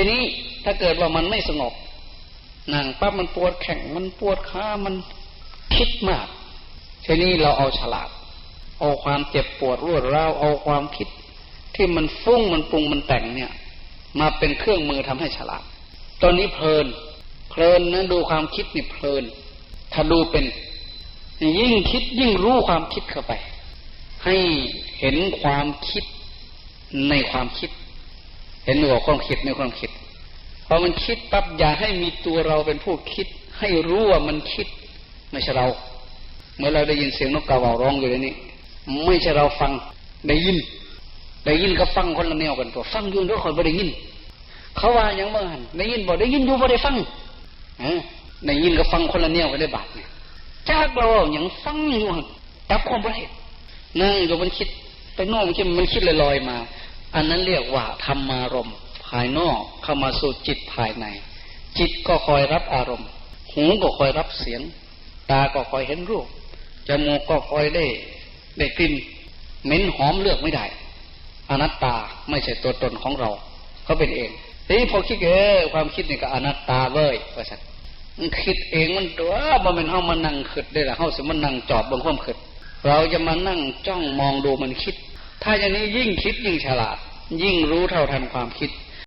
ทีนี้ถ้าเกิดว่ามันไม่สงบนั่งปั๊บมันปวดแข้งมันปวดขามันคิดมากทีนี้เราเอาฉลาด เอาความเจ็บปวดรวดร้าวเอาความคิด ที่มันฟุ้งมันปรุงมันแต่งเนี่ย มาเป็นเครื่องมือทำให้ฉลาด ตอนนี้เพลิน เพลินนะดูความคิดนี่เพลิน ถ้าดูเป็น ยิ่งคิดยิ่งรู้ความคิดเข้าไป ให้เห็นความคิดในความคิด เห็นหัวความคิดในความคิดพอมันคิดปั๊บอย่าให้มีตัวเราเป็นผู้คิด ให้รู้ว่ามันคิด ไม่ใช่เรา เมื่อเราได้ยินเสียงนกกาเหว่าร้องอยู่ในนี้ไม่ใช่เราฟังได้ยิน ได้ยินก็ฟังคนละแนวกันตัวฟังยู่ด้วยคนไม่ได้ยิน เขาว่าอย่างเมื่อหันได้ยินบอกได้ยินอยู่บ่ได้ฟังอได้ยินก็ฟังคนละแนวกันได้บาทเนี่ยจากเราอย่างฟังอยู่จับความประเหตุนั่งอยู่มันคิดไปโน่นคิดมันคิดลอยๆมา อันนั้นเรียกว่าธรรมารมณ์ภายนอกเข้ามาสู่จิตภายใน จิตก็คอยรับอารมณ์ หูก็คอยรับเสียง ตาก็คอยเห็นรูปจมูกก็คอยได้ได้กลิ่นเหม็นหอมเลือกไม่ได้อนัตตาไม่ใช่ตัวตนของเราเขาเป็นเองทีนี้พอคิดเออความคิดนี่ก็อนัตตาเว้ยว่าสัตมันคิดเองมันตัวบ่เป็นเฮามานั่งคิดได้ละเฮาสิมันนั่งจอบบนความคิดเราจะมานั่งจ้องมองดูมันคิด ถ้าอย่างนี้ยิ่งคิดยิ่งฉลาด ยิ่งรู้เท่าทันความคิด